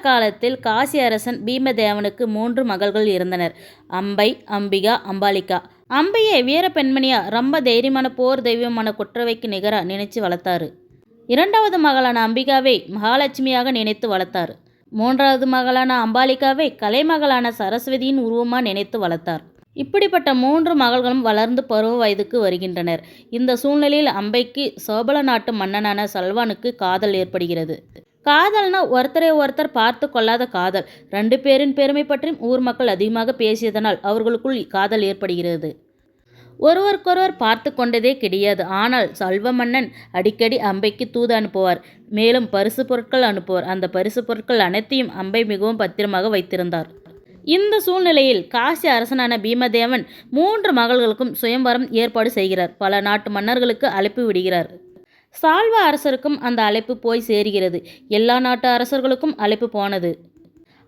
காலத்தில் காசி அரசன் பீமதேவனுக்கு மூன்று மகள்கள் இருந்தனர். அம்பை அம்பிகா அம்பாலிகா. அம்பையை வீர பெண்மணியா ரொம்ப தைரியமான போர் தெய்வமான குற்றவைக்கு நிகரா நினைச்சு வளர்த்தாரு. இரண்டாவது மகளான அம்பிகாவை மகாலட்சுமியாக நினைத்து வளர்த்தார். மூன்றாவது மகளான அம்பாலிகாவை கலைமகளான சரஸ்வதியின் உருவமாக நினைத்து வளர்த்தார். இப்படிப்பட்ட மூன்று மகள்களும் வளர்ந்து பருவ வயதுக்கு வருகின்றனர். இந்த சூழ்நிலையில் அம்பைக்கு சோபல நாட்டு மன்னனான சல்வானுக்கு காதல் ஏற்படுகிறது. காதல்னா ஒருத்தரை ஒருத்தர் பார்த்து கொள்ளாத காதல். ரெண்டு பேரின் பெருமை பற்றியும் ஊர் மக்கள் அதிகமாக பேசியதனால் அவர்களுக்குள் காதல் ஏற்படுகிறது. ஒருவருக்கொருவர் பார்த்து கொண்டதே கிடையாது. ஆனால் சல்வ மன்னன் அடிக்கடி அம்பைக்கு தூது அனுப்புவார். மேலும் பரிசு பொருட்கள் அனுப்புவார். அந்த பரிசு பொருட்கள் அனைத்தையும் அம்பை மிகவும் பத்திரமாக வைத்திருந்தார். இந்த சூழ்நிலையில் காசி அரசனான பீமதேவன் மூன்று மகள்களுக்கும் சுயம்வரம் ஏற்பாடு செய்கிறார். பல நாட்டு மன்னர்களுக்கு அழைப்பு விடுகிறார். சால்வ அரசருக்கும் அந்த அழைப்பு போய் சேர்கிறது. எல்லா நாட்டு அரசர்களுக்கும் அழைப்பு போனது.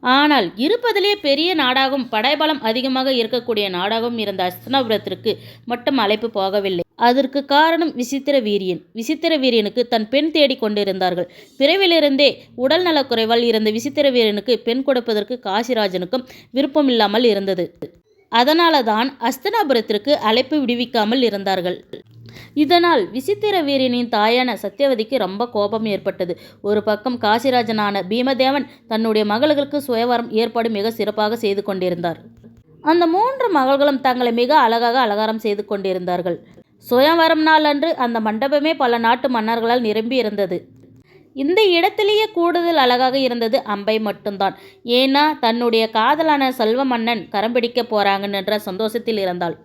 ஆனால் இருப்பதிலே பெரிய நாடாகவும் படைபலம் அதிகமாக இருக்கக்கூடிய நாடாகவும் இருந்த அஸ்தனாபுரத்திற்கு மட்டும் அழைப்பு போகவில்லை. அதற்கு காரணம் விசித்திர வீரியன். விசித்திர வீரியனுக்கு தன் பெண் தேடிக் கொண்டிருந்தார்கள். பிறவிலிருந்தே உடல் நலக்குறைவால் இருந்த விசித்திர வீரனுக்கு பெண் கொடுப்பதற்கு காசிராஜனுக்கும் விருப்பமில்லாமல் இருந்தது. அதனால தான் அஸ்தனாபுரத்திற்கு அழைப்பு விடுவிக்காமல் இருந்தார்கள். இதனால் விசித்திர வீரனின் தாயான சத்தியவதிக்கு ரொம்ப கோபம் ஏற்பட்டது. ஒரு பக்கம் காசிராஜனான பீமதேவன் தன்னுடைய மகள்களுக்கு சுயவரம் ஏற்பாடு மிக சிறப்பாக செய்து கொண்டிருந்தார். அந்த மூன்று மகள்களும் தங்களை மிக அழகாக அலங்காரம் செய்து கொண்டிருந்தார்கள். சுயவரம் நாள் அன்று அந்த மண்டபமே பல நாட்டு மன்னர்களால் நிரம்பி இருந்தது. இந்த இடத்திலேயே கூடுதல் அழகாக இருந்தது அம்பை மட்டும்தான். ஏன்னா தன்னுடைய காதலான செல்வ மன்னன் கரம் பிடிக்க போறாங்கன்ற சந்தோஷத்தில் இருந்தாள்.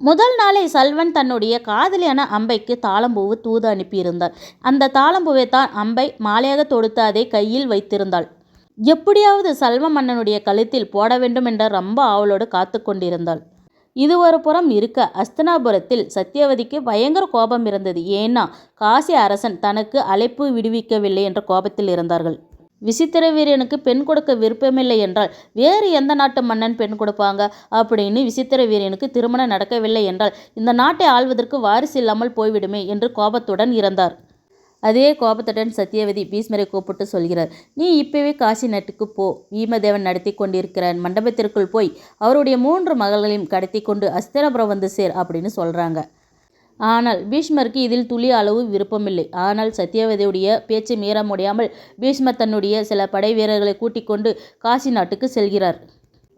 முதல் நாளே சல்வன் தன்னுடைய காதலியான அம்பைக்கு தாளம்பூவு தூது அனுப்பியிருந்தார் அந்த தாளம்பூவை தான் அம்பை மாலையாக தொடுத்து அதை கையில் வைத்திருந்தாள். எப்படியாவது சல்வ மன்னனுடைய கழுத்தில் போட வேண்டும் என்ற ரொம்ப ஆவலோடு காத்து கொண்டிருந்தாள். இது ஒரு புறம் இருக்க அஸ்தனாபுரத்தில் சத்தியவதிக்கு பயங்கர கோபம் இருந்தது. ஏன்னா காசி அரசன் தனக்கு அழைப்பு விடுவிக்கவில்லை என்ற கோபத்தில் இருந்தார்கள். விசித்திர வீரனுக்கு பெண் கொடுக்க விருப்பமில்லை என்றால் வேறு எந்த நாட்டு மன்னன் பெண் கொடுப்பாங்க? அப்படின்னு விசித்திர வீரனுக்கு திருமணம் நடக்கவில்லை என்றால் இந்த நாட்டை ஆள்வதற்கு வாரிசு இல்லாமல் போய்விடுமே என்று கோபத்துடன் இருந்தார் அதே கோபத்துடன் சத்தியவதி பீஷ்மரை கூப்பிட்டு சொல்கிறார் நீ இப்பவே காசி நாட்டுக்கு போ. வீமதேவன் நடத்தி கொண்டிருக்கிறான். மண்டபத்திற்குள் போய் அவருடைய மூன்று மகள்களையும் கடத்தி கொண்டு அஸ்திரபுரம் வந்து சேர் அப்படின்னு சொல்கிறாங்க ஆனால் பீஷ்மருக்கு இதில் துளி அளவு விருப்பமில்லை. ஆனால் சத்தியவதியுடைய பேச்சு மீற முடியாமல் பீஷ்மர் தன்னுடைய சில படை வீரர்களை கூட்டிக் கொண்டு காசி நாட்டுக்கு செல்கிறார்.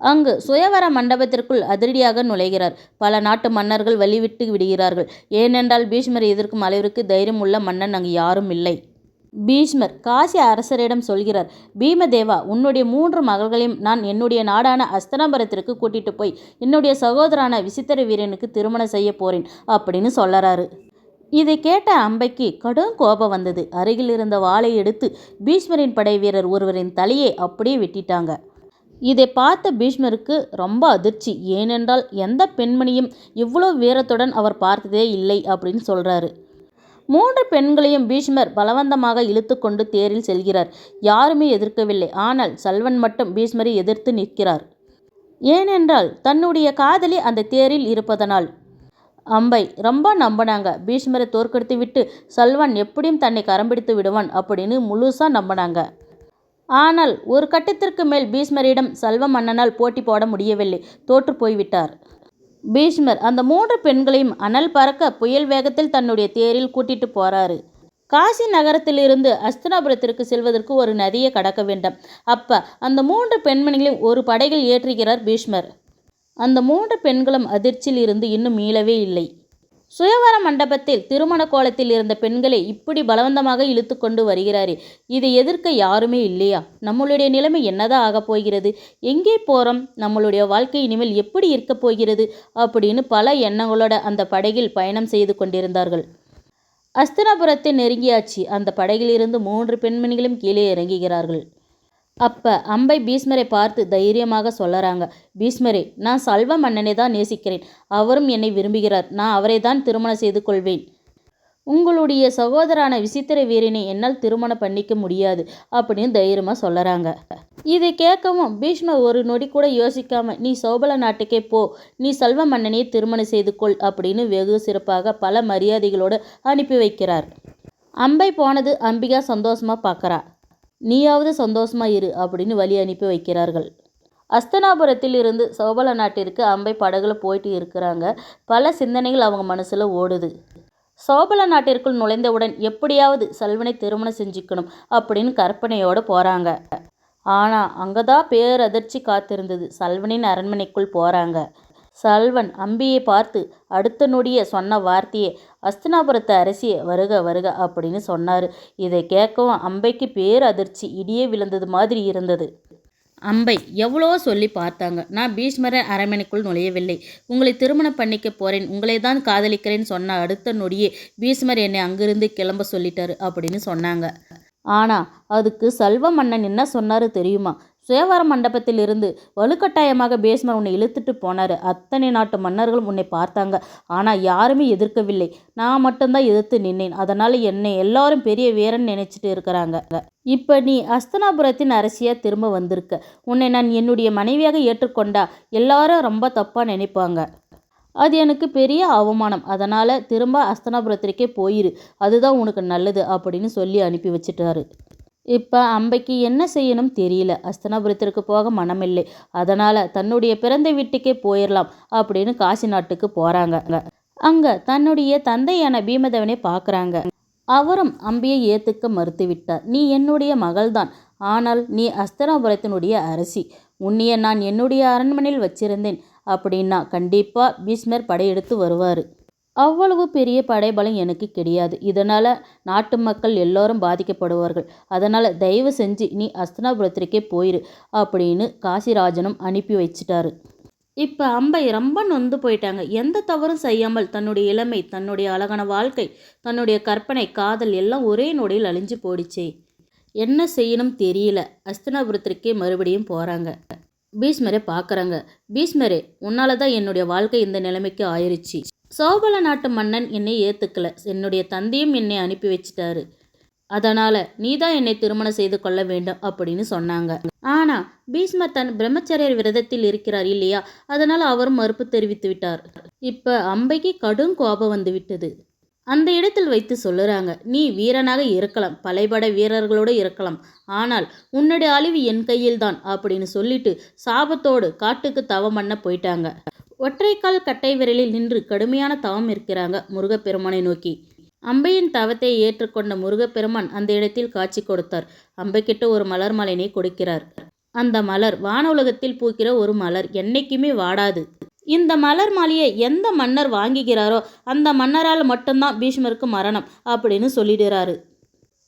அங்கு சுயவர மண்டபத்திற்குள் அதிரடியாக நுழைகிறார். பல நாட்டு மன்னர்கள் வழிவிட்டு விடுகிறார்கள். ஏனென்றால் பீஷ்மர் எதிர்க்கும் அளவிற்கு தைரியம் உள்ள மன்னன் அங்கு யாரும் இல்லை. பீஷ்மர் காசி அரசரிடம் சொல்கிறார் பீமதேவா உன்னுடைய மூன்று மகள்களையும் நான் என்னுடைய நாடான அஸ்தனாபுரத்திற்கு கூட்டிட்டு போய் என்னுடைய சகோதரான விசித்திர வீரனுக்கு திருமணம் செய்ய போறேன் அப்படின்னு சொல்லறாரு இதை கேட்ட அம்பைக்கு கடும் கோபம் வந்தது. அருகில் இருந்த வாளை எடுத்து பீஷ்மரின் படை வீரர் ஒருவரின் தலையை அப்படியே வெட்டிட்டாங்க. இதை பார்த்த பீஷ்மருக்கு ரொம்ப அதிர்ச்சி. ஏனென்றால் எந்த பெண்மணியும் இவ்வளோ வீரத்துடன் அவர் பார்த்ததே இல்லை அப்படின்னு சொல்றாரு. மூன்று பெண்களையும் பீஷ்மர் பலவந்தமாக இழுத்துக்கொண்டு தேரில் செல்கிறார். யாருமே எதிர்க்கவில்லை. ஆனால் சல்வன் மட்டும் பீஷ்மரை எதிர்த்து நிற்கிறார். ஏனென்றால் தன்னுடைய காதலி அந்த தேரில் இருப்பதனால். அம்பை ரொம்ப நம்பினாங்க. பீஷ்மரை தோற்கடித்து விட்டு சல்வன் எப்படியும் தன்னை கரம்பிடித்து விடுவான் அப்படின்னு முழுசாக நம்பினாங்க. ஆனால் ஒரு கட்டத்திற்கு மேல் பீஷ்மரிடம் சல்வ மன்னனால் போட்டி போட முடியவில்லை. தோற்று போய்விட்டார். பீஷ்மர் அந்த மூன்று பெண்களையும் அனல் பறக்க புயல் வேகத்தில் தன்னுடைய தேரில் கூட்டிட்டு போறாரு. காசி நகரத்திலிருந்து அஸ்தனாபுரத்திற்கு செல்வதற்கு ஒரு நதியை கடக்க வேண்டும். அப்ப அந்த மூன்று பெண்மணிகளையும் ஒரு படையில் ஏற்றுகிறார் பீஷ்மர். அந்த மூன்று பெண்களும் அதிர்ச்சியில் இருந்து இன்னும் மீளவே இல்லை. சுயவர மண்டபத்தில் திருமண கோலத்தில் இருந்த பெண்களை இப்படி பலவந்தமாக இழுத்து கொண்டு வருகிறாரே. இதை எதிர்க்க யாருமே இல்லையா? நம்மளுடைய நிலைமை என்னதான் ஆகப் போகிறது? எங்கே போகிறோம் நம்மளுடைய வாழ்க்கை இனிமேல் எப்படி இருக்கப் போகிறது? அப்படின்னு பல எண்ணங்களோட அந்த படகில் பயணம் செய்து கொண்டிருந்தார்கள். அஸ்தினாபுரத்தை நெருங்கியாச்சு. அந்த படகிலிருந்து மூன்று பெண்மணிகளும் கீழே இறங்குகிறார்கள். அப்ப அம்பை பீஷ்மரை பார்த்து தைரியமாக சொல்லறாங்க பீஷ்மரே நான் சல்வ மன்னனை தான் நேசிக்கிறேன். அவரும் என்னை விரும்புகிறார். நான் அவரை தான் திருமணம் செய்து கொள்வேன். உங்களுடைய சகோதரான விசித்திர வீரனை என்னால் திருமணம் பண்ணிக்க முடியாது அப்படின்னு தைரியமாக சொல்லறாங்க. இதை கேட்கவும் பீஷ்மர் ஒரு நொடி கூட யோசிக்காம நீ சோபல நாட்டுக்கே போ. நீ சல்வ மன்னனையே திருமணம் செய்து கொள் அப்படின்னு வெகு சிறப்பாக பல மரியாதைகளோடு அனுப்பி வைக்கிறார். அம்பை போனது அம்பிகா சந்தோஷமாக பார்க்கறா நீயாவது சந்தோஷமா இரு அப்படின்னு வழி அனுப்பி வைக்கிறார்கள். அஸ்தனாபுரத்தில் இருந்து சோபல நாட்டிற்கு அம்பை படகுல போயிட்டு இருக்கிறாங்க. பல சிந்தனைகள் அவங்க மனசில் ஓடுது. சோபல நாட்டிற்குள் நுழைந்தவுடன் எப்படியாவது சல்வனை திருமணம் செஞ்சுக்கணும் அப்படின்னு கற்பனையோடு போகிறாங்க ஆனால் அங்கே தான் பேரதிர்ச்சி காத்திருந்தது. சல்வனின் அரண்மனைக்குள் போகிறாங்க சல்வன் அம்பியை பார்த்து அடுத்த நொடிய சொன்ன வார்த்தையே அஸ்தினாபுரத்து அரசியே வருக வருக அப்படின்னு சொன்னார். இதை கேட்கவும் அம்பைக்கு பேர் அதிர்ச்சி இடியே விழுந்தது மாதிரி இருந்தது. அம்பை எவ்வளோ சொல்லி பார்த்தாங்க. நான் பீஷ்மர அரண்மனைக்குள் நுழையவில்லை. உங்களை திருமணம் பண்ணிக்க போகிறேன் உங்களை தான் காதலிக்கிறேன்னு சொன்ன அடுத்த நொடியே பீஷ்மர் என்னை அங்கிருந்து கிளம்ப சொல்லிட்டாரு அப்படின்னு சொன்னாங்க. ஆனால் அதுக்கு சல்வ மன்னன் என்ன சொன்னார் தெரியுமா? சுயவர மண்டபத்தில் இருந்து வலுக்கட்டாயமாக பேஸ்மர் உன்னை இழுத்துட்டு போனார். அத்தனை நாட்டு மன்னர்களும் உன்னை பார்த்தாங்க. ஆனால் யாருமே எதிர்க்கவில்லை. நான் மட்டும்தான் எதிர்த்து நின்னேன். அதனால் என்னை எல்லாரும் பெரிய வீரன் நினைச்சிட்டு இருக்கிறாங்க. இப்போ நீ அஸ்தனாபுரத்தின் அரசியாக திரும்ப வந்திருக்க. உன்னை நான் என்னுடைய மனைவியாக ஏற்றுக்கொண்டா? எல்லாரும் ரொம்ப தப்பாக நினைப்பாங்க. அது எனக்கு பெரிய அவமானம். அதனால் திரும்ப அஸ்தனாபுரத்திற்கே போயிரு. அதுதான் உனக்கு நல்லது அப்படின்னு சொல்லி அனுப்பி வச்சிட்டாரு. இப்போ அம்பைக்கு என்ன செய்யணும் தெரியல. அஸ்தனாபுரத்திற்கு போக மனமில்லை. அதனால் தன்னுடைய பிறந்த வீட்டுக்கே போயிடலாம் அப்படின்னு காசி நாட்டுக்கு போகிறாங்க அங்கே தன்னுடைய தந்தையான பீமதேவனை பார்க்குறாங்க அவரும் அம்பியை ஏற்றுக்க மறுத்துவிட்டார். நீ என்னுடைய மகள்தான். ஆனால் நீ அஸ்தனாபுரத்தினுடைய அரசி. உன்னைய நான் என்னுடைய அரண்மனையில் வச்சிருந்தேன். அப்படின்னா கண்டிப்பாக பீஷ்மர் படையெடுத்து வருவார். அவ்வளவு பெரிய படைபலம் எனக்கு கிடையாது. இதனால் நாட்டு மக்கள் எல்லோரும் பாதிக்கப்படுவார்கள். அதனால் தயவு செஞ்சு நீ அஸ்தனாபுரத்திற்கே போயிரு அப்படின்னு காசிராஜனும் அனுப்பி வச்சிட்டாரு. இப்போ அம்பை ரொம்ப நொந்து போயிட்டாங்க. எந்த தவறும் செய்யாமல் தன்னுடைய இளமை தன்னுடைய அழகான வாழ்க்கை தன்னுடைய கற்பனை காதல் எல்லாம் ஒரே நொடியில் அழிஞ்சு போயிடுச்சே. என்ன செய்யணும் தெரியல. அஸ்தனாபுரத்திற்கே மறுபடியும் போகிறாங்க பீஷ்மரை பார்க்குறாங்க பீஷ்மரே உன்னால தான் என்னுடைய வாழ்க்கை இந்த நிலைமைக்கு ஆயிருச்சு. சோபல நாட்டு மன்னன் என்னை ஏற்றுக்கல என்னுடைய தந்தையும் என்னை அனுப்பி வச்சிட்டாரு. அதனால் நீ தான் என்னை திருமணம் செய்து கொள்ள வேண்டும் அப்படின்னு சொன்னாங்க. ஆனால் பீஷ்மர் தன் பிரம்மச்சரியர் விரதத்தில் இருக்கிறார் இல்லையா? அதனால் அவரும் மறுப்பு தெரிவித்து விட்டார். இப்போ அம்பைக்கு கடும் கோபம் வந்து விட்டது. அந்த இடத்தில் வைத்து சொல்லுறாங்க நீ வீரனாக இருக்கலாம். பலைபட வீரர்களோடு இருக்கலாம். ஆனால் உன்னுடைய அழிவு என் கையில்தான் அப்படின்னு சொல்லிட்டு சாபத்தோடு காட்டுக்கு தவம் பண்ண போயிட்டாங்க. ஒற்றைக்கால் கட்டை விரலில் நின்று கடுமையான தவம் இருக்கிறாங்க முருகப்பெருமானை நோக்கி. அம்பையின் தவத்தை ஏற்றுக்கொண்ட முருகப்பெருமான் அந்த இடத்தில் காட்சி கொடுத்தார். அம்பைக்கிட்ட ஒரு மலர் மாலையினை கொடுக்கிறார். அந்த மலர் வான உலகத்தில் பூக்கிற ஒரு மலர். என்னைக்குமே வாடாது. இந்த மலர் மாலையை எந்த மன்னர் வாங்குகிறாரோ அந்த மன்னரால் மட்டும்தான் பீஷ்மருக்கு மரணம் அப்படின்னு சொல்லிடுறாரு.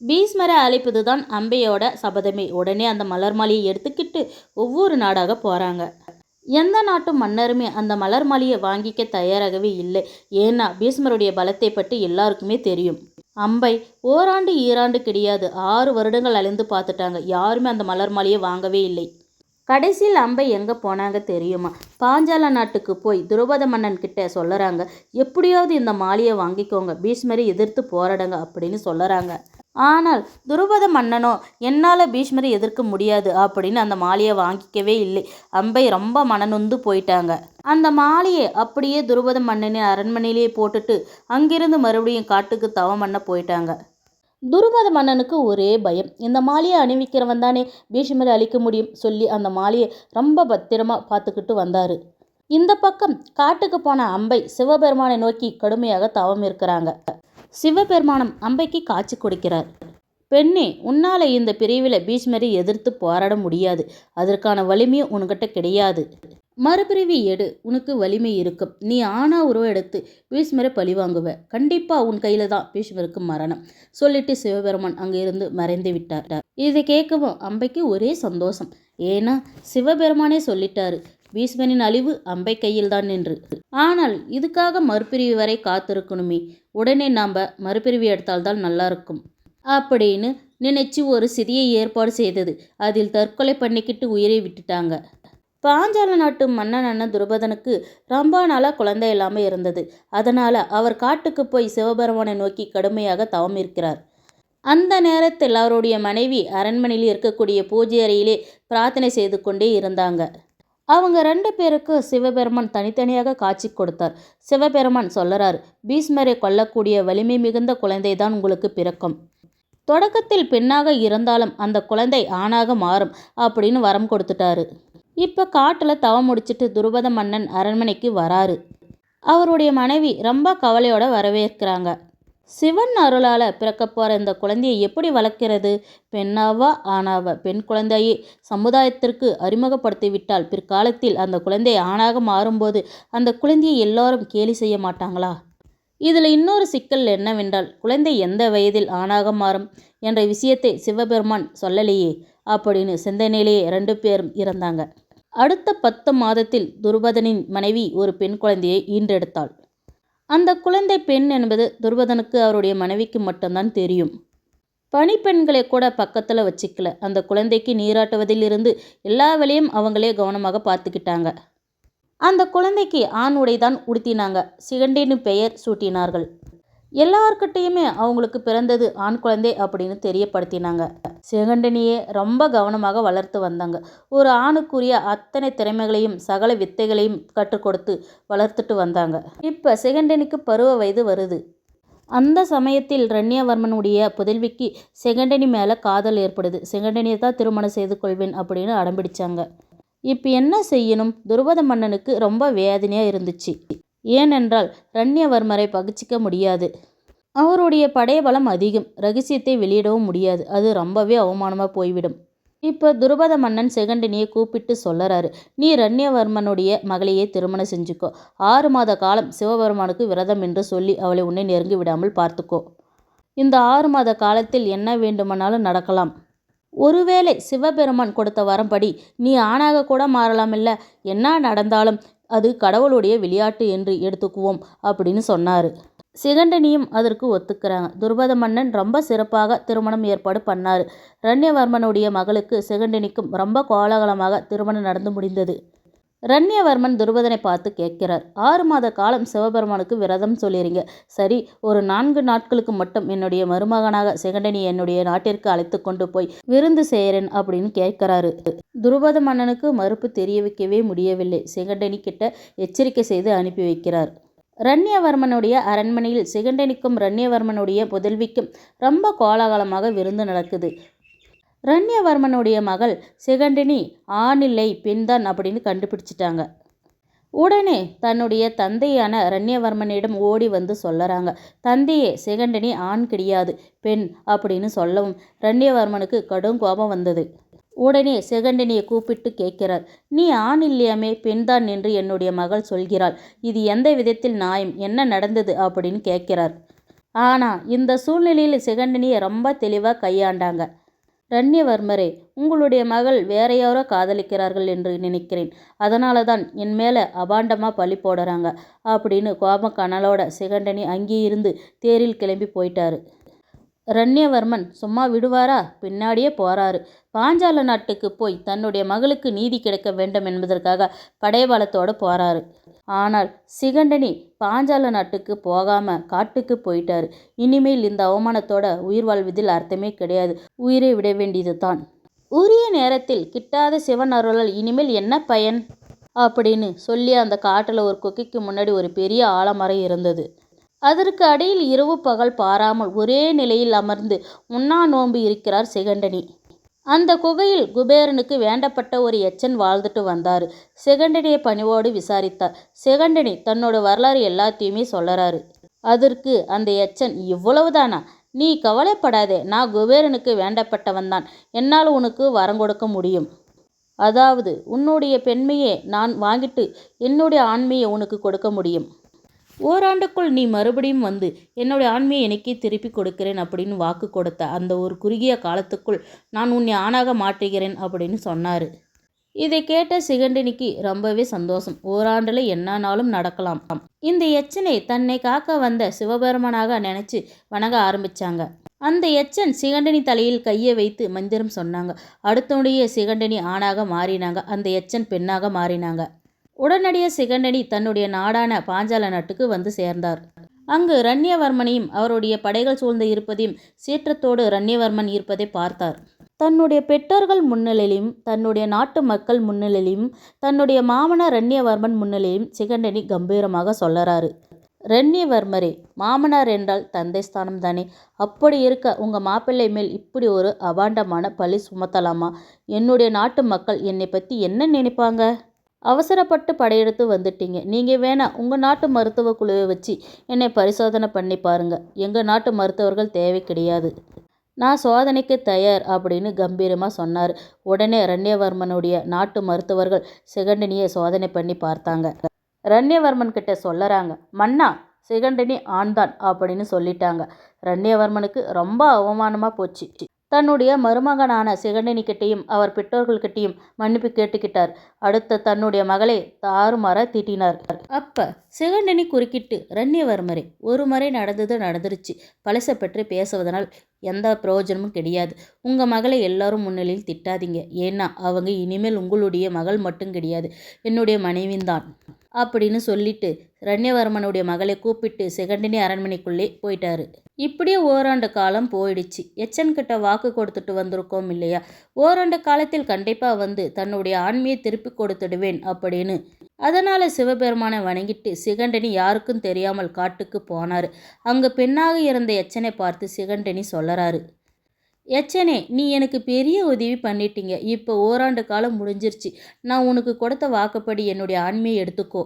பீஷ்மரை அழைப்பது தான் அம்பையோட சபதமே. உடனே அந்த மலர் மாலையை எடுத்துக்கிட்டு ஒவ்வொரு நாடாக போகிறாங்க எந்த நாட்டு மன்னருமே அந்த மலர் மாலையை வாங்கிக்க தயாராகவே இல்லை. ஏன்னா பீஷ்மருடைய பலத்தை பற்றி எல்லாருக்குமே தெரியும். அம்பை ஓராண்டு ஈராண்டு கிடையாது. ஆறு வருடங்கள் அழிந்து பார்த்துட்டாங்க. யாருமே அந்த மலர் மாலையை வாங்கவே இல்லை. கடைசியில் அம்பை எங்கே போனாங்க தெரியுமா? பாஞ்சால நாட்டுக்கு போய் துருபத மன்னன் கிட்ட சொல்லுறாங்க எப்படியாவது இந்த மாலையை வாங்கிக்கோங்க. பீஷ்மரை எதிர்த்து போராடுங்க அப்படின்னு சொல்லுறாங்க. ஆனால் துருபத மன்னனோ என்னால் பீஷ்மரை எதிர்க்க முடியாது அப்படின்னு அந்த மாலையை வாங்கிக்கவே இல்லை. அம்பை ரொம்ப மனநொந்து போயிட்டாங்க. அந்த மாலையை அப்படியே துருபத மன்னனின் அரண்மனையிலேயே போட்டுட்டு அங்கிருந்து மறுபடியும் காட்டுக்கு தவம் பண்ண போயிட்டாங்க. துருபத மன்னனுக்கு ஒரே பயம். இந்த மாலையை அணிவிக்கிறவன் தானே பீஷ்மரை அழிக்க முடியும் சொல்லி அந்த மாலையை ரொம்ப பத்திரமா பார்த்துக்கிட்டு வந்தார். இந்த பக்கம் காட்டுக்கு போன அம்பை சிவபெருமானை நோக்கி கடுமையாக தவம் இருக்கிறாங்க. சிவபெருமானம் அம்பைக்கு காட்சி கொடுக்கிறார். பெண்ணே உன்னால் இந்த பிரிவில் பீஷ்மரை எதிர்த்து போராட முடியாது. அதற்கான வலிமையும் உன்கிட்ட கிடையாது. மறுபிரிவி எடு. உனக்கு வலிமை இருக்கும். நீ ஆனா உருவம் எடுத்து பீஷ்மரை பழி வாங்குவ. கண்டிப்பாக உன் கையில் தான் பீஷ்மருக்கு மரணம் சொல்லிட்டு சிவபெருமான் அங்கிருந்து மறைந்து விட்டார். இதை கேட்கவும் அம்பைக்கு ஒரே சந்தோஷம். ஏன்னா சிவபெருமானே சொல்லிட்டாரு பீஷ்மனின் அழிவு அம்பை கையில் தான் நின்று ஆனால் இதுக்காக மறுபிரிவு வரை காத்திருக்கணுமே. உடனே நாம் மறுபிரிவு எடுத்தால்தான் நல்லாயிருக்கும். அப்படின்னு நினைச்சு ஒரு சிறிய ஏற்பாடு செய்தது. அதில் தற்கொலை பண்ணிக்கிட்டு உயிரை விட்டுட்டாங்க. பாஞ்சால நாட்டு மன்னனான துருபதனுக்கு ரொம்ப நாளாக குழந்தை இல்லாமல் இருந்தது. அதனால் அவர் காட்டுக்கு போய் சிவபெருமானை நோக்கி கடுமையாக தவம் இருக்கிறார். அந்த நேரத்தில் அவருடைய மனைவி அரண்மனையில் இருக்கக்கூடிய பூஜை அறையிலே பிரார்த்தனை செய்து கொண்டே இருந்தாங்க. அவங்க ரெண்டு பேருக்கு சிவபெருமான் தனித்தனியாக காட்சி கொடுத்தார். சிவபெருமான் சொல்லறார் பீஸ்மரை கொல்லக்கூடிய வலிமை மிகுந்த குழந்தை தான் உங்களுக்கு பிறக்கும். தொடக்கத்தில் பெண்ணாக இருந்தாலும் அந்த குழந்தை ஆணாக மாறும் அப்படின்னு வரம் கொடுத்துட்டாரு. இப்போ காட்டில் தவம் முடிச்சிட்டு துருபத மன்னன் அரண்மனைக்கு வராரு. அவருடைய மனைவி ரொம்ப கவலையோட வரவேற்கிறாங்க. சிவன் அருளால் பிறக்க போகிற இந்த குழந்தையை எப்படி வளர்க்கிறது? பெண்ணாவா ஆணாவா? பெண் குழந்தையை சமுதாயத்திற்கு அறிமுகப்படுத்தி விட்டால் பிற்காலத்தில் அந்த குழந்தை ஆணாக மாறும்போது அந்த குழந்தையை எல்லாரும் கேலி செய்ய மாட்டாங்களா? இதில் இன்னொரு சிக்கல் என்னவென்றால் குழந்தை எந்த வயதில் ஆணாக மாறும் என்ற விஷயத்தை சிவபெருமான் சொல்லலையே. அப்படின்னு சிந்தனையிலேயே ரெண்டு பேரும் இறந்தாங்க. அடுத்த பத்து மாதத்தில் துருபதனின் மனைவி ஒரு பெண் குழந்தையை ஈன்றெடுத்தாள். அந்த குழந்தை பெண் என்பது துருவதனுக்கு அவருடைய மனைவிக்கு மட்டும்தான் தெரியும். பணிப்பெண்களை கூட பக்கத்தில் வச்சுக்கல. அந்த குழந்தைக்கு நீராட்டுவதிலிருந்து எல்லா வேலையும் அவங்களே கவனமாக பார்த்துக்கிட்டாங்க. அந்த குழந்தைக்கு ஆண் உடை தான் உடுத்தினாங்க. சிகண்டின்னு பெயர் சூட்டினார்கள். எல்லார்கிட்டேயுமே அவங்களுக்கு பிறந்தது ஆண் குழந்தை அப்படின்னு தெரியப்படுத்தினாங்க. சிகண்டனியே ரொம்ப கவனமாக வளர்த்து வந்தாங்க. ஒரு ஆணுக்குரிய அத்தனை திறமைகளையும் சகல வித்தைகளையும் கற்றுக் கொடுத்து வளர்த்துட்டு வந்தாங்க. இப்போ சிகண்டனிக்கு பருவ வயது வருது. அந்த சமயத்தில் ரண்யவர்மனுடைய புதல்விக்கு செகண்டனி மேலே காதல் ஏற்படுது. செகண்டனியை தான் திருமணம் செய்து கொள்வேன் அப்படின்னு அடம்பிடிச்சாங்க. இப்போ என்ன செய்யணும்? துருபத மன்னனுக்கு ரொம்ப வேதனையாக இருந்துச்சு. ஏனென்றால் ரண்யவர்மரை பகிச்சிக்க முடியாது. அவருடைய படையபலம் அதிகம். ரகசியத்தை வெளியிடவும் முடியாது. அது ரொம்பவே அவமானமாக போய்விடும். இப்போ துருபத மன்னன் செகண்டினியை கூப்பிட்டு சொல்லறாரு. நீ ரண்யவர்மனுடைய மகளையே திருமணம் செஞ்சுக்கோ. ஆறு மாத காலம் சிவபெருமானுக்கு விரதம் என்று சொல்லி அவளை உன்னை நெருங்கி விடாமல் பார்த்துக்கோ. இந்த ஆறு மாத காலத்தில் என்ன வேண்டுமானாலும் நடக்கலாம். ஒருவேளை சிவபெருமான் கொடுத்த வரம்படி நீ ஆணாக கூட மாறலாம் இல்லை என்ன நடந்தாலும் அது கடவுளுடைய விளையாட்டு என்று எடுத்துக்குவோம் அப்படின்னு சொன்னார். சிகண்டனியும் அதற்கு ஒத்துக்கிறாங்க துருபத மன்னன் ரொம்ப சிறப்பாக திருமணம் ஏற்பாடு பண்ணார். ரண்யவர்மனுடைய மகளுக்கு சிகண்டனிக்கும் ரொம்ப கோலாகலமாக திருமணம் நடந்து முடிந்தது. ரண்யவர்மன் துருபதனை பார்த்து கேட்கிறார். ஆறு மாத காலம் சிவபெருமானுக்கு விரதம் சொல்லிடுங்க சரி ஒரு நான்கு நாட்களுக்கு மட்டும் என்னுடைய மருமகனாக செகண்டனி என்னுடைய நாட்டிற்கு அழைத்து கொண்டு போய் விருந்து செய்கிறேன் அப்படின்னு கேட்கிறாரு. துருபத மன்னனுக்கு மறுப்பு தெரிய வைக்கவே முடியவில்லை. செகண்டனி கிட்ட எச்சரிக்கை செய்து அனுப்பி வைக்கிறார். ரண்யவர்மனுடைய அரண்மனையில் சிகண்டனிக்கும் ரண்யவர்மனுடைய புதல்விக்கும் ரொம்ப கோலாகலமாக விருந்து நடக்குது. ரண்யவர்மனுடைய மகள் சிகண்டினி ஆணில்லை பெண்தான் அப்படின்னு கண்டுபிடிச்சிட்டாங்க. உடனே தன்னுடைய தந்தையான ரண்யவர்மனிடம் ஓடி வந்து சொல்லறாங்க தந்தையே சிகண்டினி ஆண் கிடையாது பெண் அப்படின்னு சொல்லவும் ரண்யவர்மனுக்கு கடும் கோபம் வந்தது. உடனே சிகண்டினியை கூப்பிட்டு கேட்கிறார் நீ ஆண் இல்லையாமே பெண்தான் என்று என்னுடைய மகள் சொல்கிறாள். இது எந்த விதத்தில் நியாயம்? என்ன நடந்தது? அப்படின்னு கேட்கிறார். ஆனால் இந்த சூழ்நிலையில் சிகண்டினியை ரொம்ப தெளிவாக கையாண்டாங்க. ரண்யவர்மரே உங்களுடைய மகள் வேற யாரோ காதலிக்கிறார்கள் என்று நினைக்கிறேன். அதனால தான் என் மேலே அபாண்டமாக பழி போடுறாங்க அப்படின்னு கோபக்கனலோட சிகண்டனி அங்கே இருந்து தேரில் கிளம்பி போயிட்டாரு. ரண்யவர்மன் சும்மா விடுவாரா? பின்னாடியே போறாரு. பாஞ்சால நாட்டுக்கு போய் தன்னுடைய மகளுக்கு நீதி கிடைக்க வேண்டும் என்பதற்காக படைபலத்தோடு போறாரு. ஆனால் சிகண்டனி பாஞ்சால நாட்டுக்கு போகாம காட்டுக்கு போயிட்டார். இனிமேல் இந்த அவமானத்தோட உயிர் வாழ்வதில் அர்த்தமே கிடையாது. உயிரை விட வேண்டியது தான் உரிய நேரத்தில் கிட்டாத சிவன் அருளால் இனிமேல் என்ன பயன்? அப்படின்னு சொல்லி அந்த காட்டில் ஒரு கொக்கிக்கு முன்னாடி ஒரு பெரிய ஆலமரம் இருந்தது. அதற்கு அடியில் இரவு பகல் பாராமல் ஒரே நிலையில் அமர்ந்து உண்ணா நோன்பு இருக்கிறார் செகண்டனி. அந்த குகையில் குபேரனுக்கு வேண்டப்பட்ட ஒரு எச்சன் வாழ்ந்துட்டு வந்தார். செகண்டனியை பணிவோடு விசாரித்தார். செகண்டனி தன்னோட வரலாறு எல்லாத்தையுமே சொல்லறாரு. அதற்கு அந்த எச்சன் இவ்வளவுதானா? நீ கவலைப்படாதே. நான் குபேரனுக்கு வேண்டப்பட்டவன் தான். என்னால் உனக்கு வரம் கொடுக்க முடியும். அதாவது உன்னுடைய பெண்மையை நான் வாங்கிட்டு என்னுடைய ஆண்மையை உனக்கு கொடுக்க முடியும். ஓராண்டுக்குள் நீ மறுபடியும் வந்து என்னுடைய ஆண்மையை எனக்கே திருப்பி கொடுக்கிறேன் அப்படின்னு வாக்கு கொடுத்த அந்த ஒரு குறுகிய காலத்துக்குள் நான் உன்னை ஆணாக மாற்றுகிறேன் அப்படின்னு சொன்னார். இதை கேட்ட சிகண்டினிக்கு ரொம்பவே சந்தோஷம். ஓராண்டில் என்னானாலும் நடக்கலாம். இந்த எச்சனை தன்னை காக்க வந்த சிவபெருமனாக நினைச்சு வணங்க ஆரம்பித்தாங்க அந்த எச்சன் சிகண்டனி தலையில் கையை வைத்து மந்திரம் சொன்னாங்க. அடுத்தனுடைய சிகண்டனி ஆணாக மாறினாங்க. அந்த எச்சன் பெண்ணாக மாறினாங்க. உடனடியே சிகண்டனி தன்னுடைய நாடான பாஞ்சால நாட்டுக்கு வந்து சேர்ந்தார். அங்கு ரண்யவர்மனையும் அவருடைய படைகள் சூழ்ந்து இருப்பதையும் சீற்றத்தோடு ரண்யவர்மன் இருப்பதை பார்த்தார். தன்னுடைய பெற்றோர்கள் முன்னிலையிலும் தன்னுடைய நாட்டு மக்கள் முன்னிலையிலும் தன்னுடைய மாமனார் ரண்யவர்மன் முன்னிலையும் சிகண்டனி கம்பீரமாக சொல்லறாரு. ரண்யவர்மரே மாமனார் என்றால் தந்தை ஸ்தானம் தானே? அப்படி இருக்க உங்கள் மாப்பிள்ளை மேல் இப்படி ஒரு அபாண்டமான பழி சுமத்தலாமா? என்னுடைய நாட்டு மக்கள் என்னை பற்றி என்ன நினைப்பாங்க? அவசரப்பட்டு படையெடுத்து வந்துட்டீங்க. நீங்கள் வேணா உங்கள் நாட்டு மருத்துவ குழுவை வச்சு என்னை பரிசோதனை பண்ணி பாருங்கள் எங்கள் நாட்டு மருத்துவர்கள் தேவை கிடையாது. நான் சோதனைக்கு தயார் அப்படின்னு கம்பீரமாக சொன்னார். உடனே ரண்யவர்மனுடைய நாட்டு மருத்துவர்கள் சிகண்டினியை சோதனை பண்ணி பார்த்தாங்க. ரண்யவர்மன் கிட்ட சொல்லறாங்க மன்னா சிகண்டினி ஆண்தான் அப்படின்னு சொல்லிட்டாங்க. ரண்யவர்மனுக்கு ரொம்ப அவமானமாக போச்சு. தன்னுடைய மருமகனான சிகண்டினிக்கிட்டேயும் அவர் பெற்றோர்கள்கிட்டையும் மன்னிப்பு கேட்டுக்கிட்டார். அடுத்த தன்னுடைய மகளை தாறுமாற திட்டினார். அப்ப சிகண்டினி குறுக்கிட்டு ரண்யவர்மரே ஒரு முறை நடந்தது நடந்துருச்சு. பழசை பற்றி பேசுவதனால் எந்த பிரயோஜனமும் கிடையாது. உங்கள் மகளை எல்லாரும் முன்னிலையில் திட்டாதீங்க. ஏன்னா அவங்க இனிமேல் உங்களுடைய மகள் மட்டும் கிடையாது. என்னுடைய மனைவின்தான். அப்படின்னு சொல்லிட்டு ரண்யவர்மனுடைய மகளை கூப்பிட்டு செகண்டினி அரண்மனைக்குள்ளே போயிட்டாரு. இப்படியே ஓராண்டு காலம் போயிடுச்சு. எச்சன்கிட்ட வாக்கு கொடுத்துட்டு வந்திருக்கோம் இல்லையா? ஓராண்டு காலத்தில் கண்டிப்பாக வந்து தன்னுடைய ஆண்மையை திருப்பி கொடுத்துடுவேன் அப்படின்னு. அதனால் சிவபெருமானை வணங்கிட்டு சிகண்டனி யாருக்கும் தெரியாமல் காட்டுக்கு போனார். அங்கே பெண்ணாக இருந்த எச்சனை பார்த்து சிகண்டனி சொல்லறாரு. எச்சனே நீ எனக்கு பெரிய உதவி பண்ணிட்டீங்க. இப்போ ஓராண்டு காலம் முடிஞ்சிருச்சு. நான் உனக்கு கொடுத்த வாக்குப்படி என்னுடைய ஆண்மையை எடுத்துக்கோ.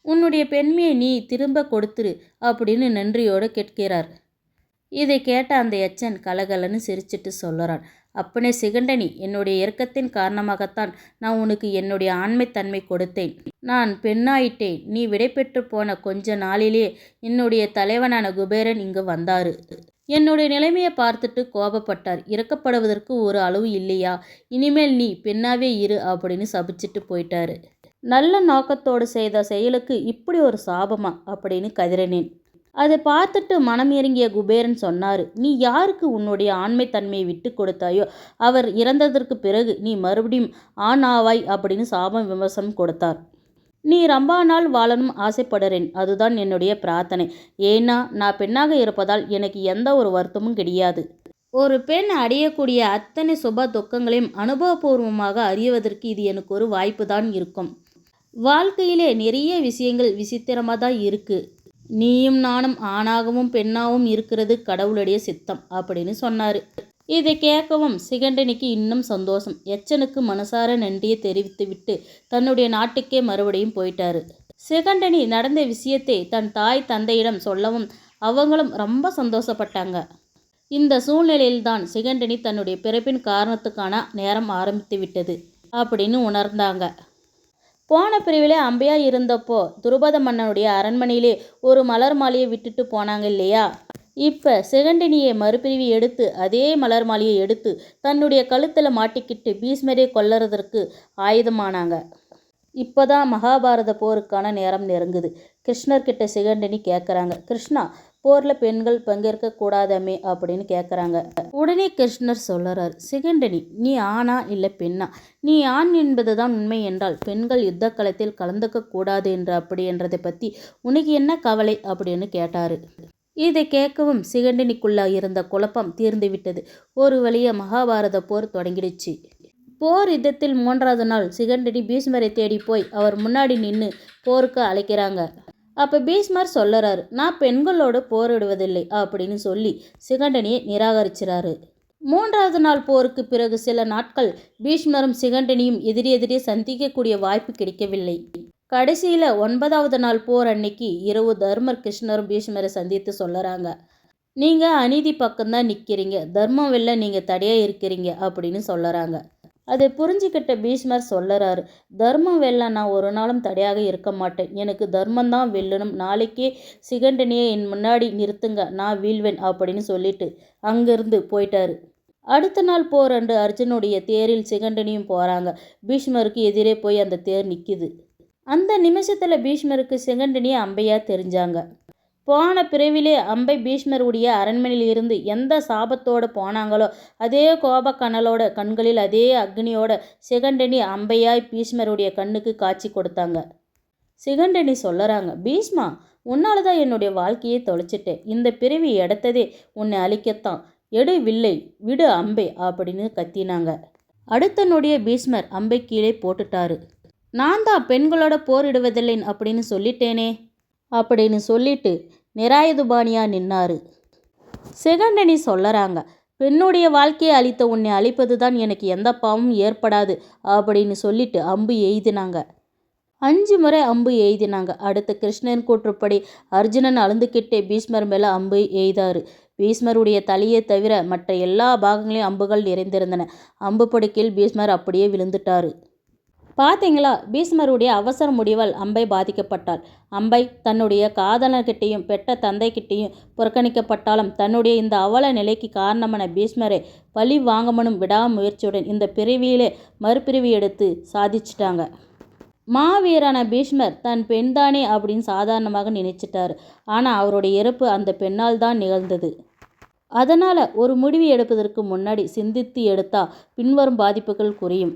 உன்னுடைய பெண்மையை நீ திரும்ப கொடுத்துரு அப்படின்னு நன்றியோடு கேட்கிறார். இதை கேட்ட அந்த எச்சன் கலகலன்னு சிரிச்சிட்டு சொல்லுறான். அப்பனே சிகண்டனி என்னுடைய இறக்கத்தின் காரணமாகத்தான் நான் உனக்கு என்னுடைய ஆண்மைத்தன்மை கொடுத்தேன். நான் பெண்ணாயிட்டேன். நீ விடைபெற்று போன கொஞ்ச நாளிலே என்னுடைய தலைவனான குபேரன் இங்கு வந்தாரு. என்னுடைய நிலைமையை பார்த்துட்டு கோபப்பட்டார். இறக்கப்படுவதற்கு ஒரு அளவு இல்லையா? இனிமேல் நீ பெண்ணாவே இரு அப்படின்னு சபிச்சிட்டு போயிட்டாரு. நல்ல நோக்கத்தோடு செய்த செயலுக்கு இப்படி ஒரு சாபமா? அப்படின்னு கதிரனேன். அதை பார்த்துட்டு மனம் இறங்கிய குபேரன் சொன்னார் நீ யாருக்கு உன்னுடைய ஆண்மை தன்மையை விட்டு கொடுத்தாயோ அவர் இறந்ததற்கு பிறகு நீ மறுபடியும் ஆண் ஆவாய் அப்படின்னு சாபம் விமர்சனம் கொடுத்தார். நீ ரொம்ப நாள் வாழணும் ஆசைப்படுறேன். அதுதான் என்னுடைய பிரார்த்தனை. ஏன்னா நான் பெண்ணாக இருப்பதால் எனக்கு எந்த ஒரு வருத்தமும் கிடையாது. ஒரு பெண் அடையக்கூடிய அத்தனை சுப துக்கங்களையும் அனுபவபூர்வமாக அறிவதற்கு இது எனக்கு ஒரு வாய்ப்பு தான் இருக்கும். வாழ்க்கையிலே நிறைய விஷயங்கள் விசித்திரமாக தான் இருக்குது நீயும் நானும் ஆணாகவும் பெண்ணாகவும் இருக்கிறது கடவுளுடைய சித்தம் அப்படின்னு சொன்னார். இதை கேட்கவும் சிகண்டனிக்கு இன்னும் சந்தோஷம். எச்சனுக்கு மனசார நன்றியை தெரிவித்துவிட்டு தன்னுடைய நாட்டுக்கே மறுபடியும் போயிட்டாரு. சிகண்டனி நடந்த விஷயத்தை தன் தாய் தந்தையிடம் சொல்லவும் அவங்களும் ரொம்ப சந்தோஷப்பட்டாங்க. இந்த சூழ்நிலையில்தான் சிகண்டனி தன்னுடைய பிறப்பின் காரணத்துக்கான நேரம் ஆரம்பித்து விட்டது அப்படின்னு உணர்ந்தாங்க. போன பிரிவிலே அம்பையா இருந்தப்போ துருபத மன்னனுடைய அரண்மனையிலே ஒரு மலர் மாலையை விட்டுட்டு போனாங்க இல்லையா? இப்போ சிகண்டினியை மறுபிரிவி எடுத்து அதே மலர் மாலையை எடுத்து தன்னுடைய கழுத்தில் மாட்டிக்கிட்டு பீஷ்மரே கொல்லறதற்கு ஆயுதமானாங்க. இப்போதான் மகாபாரத போருக்கான நேரம் நெருங்குது. கிருஷ்ணர்கிட்ட சிகண்டினி கேட்குறாங்க கிருஷ்ணா போரில் பெண்கள் பங்கேற்க கூடாதாமே அப்படின்னு கேட்குறாங்க உடனே கிருஷ்ணர் சொல்லுறார் சிகண்டினி நீ ஆணா இல்லை பெண்ணா? நீ ஆண் என்பது தான் உண்மை என்றால் பெண்கள் யுத்த களத்தில் கலந்துக்க கூடாது என்று அப்படி என்றதை பற்றி உனக்கு என்ன கவலை? அப்படின்னு கேட்டார். இதை கேட்கவும் சிகண்டினிக்குள்ள இருந்த குழப்பம் தீர்ந்துவிட்டது. ஒரு வழியாக மகாபாரத போர் தொடங்கிடுச்சு. போர் யுத்தத்தில் மூன்றாவது நாள் சிகண்டினி பீஷ்மரை தேடி போய் அவர் முன்னாடி நின்று போருக்கு அழைக்கிறாங்க. அப்போ பீஷ்மர் சொல்லறாரு நான் பெண்களோடு போரிடுவதில்லை அப்படின்னு சொல்லி சிகண்டனியை நிராகரிச்சிறாரு. மூன்றாவது நாள் போருக்கு பிறகு சில நாட்கள் பீஷ்மரும் சிகண்டனியும் எதிரி எதிரே சந்திக்கக்கூடிய வாய்ப்பு கிடைக்கவில்லை. கடைசியில் ஒன்பதாவது நாள் போர் அன்னைக்கு இரவு தர்மர் கிருஷ்ணரும் பீஷ்மரை சந்தித்து சொல்லுறாங்க. நீங்கள் அநீதி பக்கம்தான் நிற்கிறீங்க தர்மம் வெளில நீங்கள் தடையாக இருக்கிறீங்க அப்படின்னு சொல்லுறாங்க. அதை புரிஞ்சுக்கிட்ட பீஷ்மர் சொல்லறாரு தர்மம் வெல்ல நான் ஒரு நாளும் தடையாக இருக்க மாட்டேன். எனக்கு தர்மம் தான் வெல்லணும். நாளைக்கே சிகண்டனியை என் முன்னாடி நிறுத்துங்க. நான் வீழ்வேன் அப்படின்னு சொல்லிட்டு அங்கேருந்து போயிட்டாரு. அடுத்த நாள் போர் அர்ஜுனுடைய தேரில் சிகண்டனியும் போகிறாங்க பீஷ்மருக்கு எதிரே போய் அந்த தேர் நிற்கிது அந்த நிமிஷத்தில் பீஷ்மருக்கு சிகண்டனியை அம்பையா தெரிஞ்சாங்க. போன பிறவிலே அம்பை பீஷ்மருடைய அரண்மனையில் இருந்து எந்த சாபத்தோடு போனாங்களோ அதே கோபக்கனலோட கண்களில் அதே அக்னியோட சிகண்டனி அம்பையாய் பீஷ்மருடைய கண்ணுக்கு காட்சி கொடுத்தாங்க. சிகண்டனி சொல்லறாங்க பீஷ்மா உன்னால தான் என்னுடைய வாழ்க்கையை தொலைச்சிட்டேன். இந்த பிறவி எடுத்ததே உன்னை அழிக்கத்தான். எடு வில்லை விடு அம்பை அப்படின்னு கத்தினாங்க. அடுத்த நொடிய பீஷ்மர் அம்பை கீழே போட்டுட்டாரு. நான் தான் பெண்களோட போரிடுவதில்லை அப்படின்னு சொல்லிட்டேனே. அப்படின்னு சொல்லிட்டு நிராயுதுபாணியா நின்னாரு. செகண்டனி சொல்லறாங்க பெண்ணுடைய வாழ்க்கையை அழித்த உன்னை அழிப்பது தான் எனக்கு எந்த பாவமும் ஏற்படாது அப்படின்னு சொல்லிட்டு அம்பு எய்தினாங்க. அஞ்சு முறை அம்பு எய்தினாங்க. அடுத்து கிருஷ்ணன் கூற்றுப்படி அர்ஜுனன் அழுந்துக்கிட்டே பீஷ்மர் மேலே அம்பு எய்தாரு. பீஷ்மருடைய தலையை தவிர மற்ற எல்லா பாகங்களையும் அம்புகள் நிறைந்திருந்தன. அம்பு படுக்கையில் பீஷ்மர் அப்படியே விழுந்துட்டாரு. பார்த்தீங்களா பீஷ்மருடைய அவசர முடிவால் அம்பை பாதிக்கப்பட்டாள். அம்பை தன்னுடைய காதலர்கிட்டையும் பெற்ற தந்தைக்கிட்டையும் புறக்கணிக்கப்பட்டாலும் தன்னுடைய இந்த அவல நிலைக்கு காரணமான பீஷ்மரை பழி வாங்கமனும் விடாமுயற்சியுடன் இந்த பிரிவியிலே மறுபிரிவி எடுத்து சாதிச்சிட்டாங்க. மாவீரான பீஷ்மர் தன் பெண்தானே அப்படின்னு சாதாரணமாக நினைச்சிட்டார். ஆனால் அவருடைய இறப்பு அந்த பெண்ணால் தான் நிகழ்ந்தது. அதனால் ஒரு முடிவு எடுப்பதற்கு முன்னாடி சிந்தித்து எடுத்தால் பின்வரும் பாதிப்புகள் குறையும்.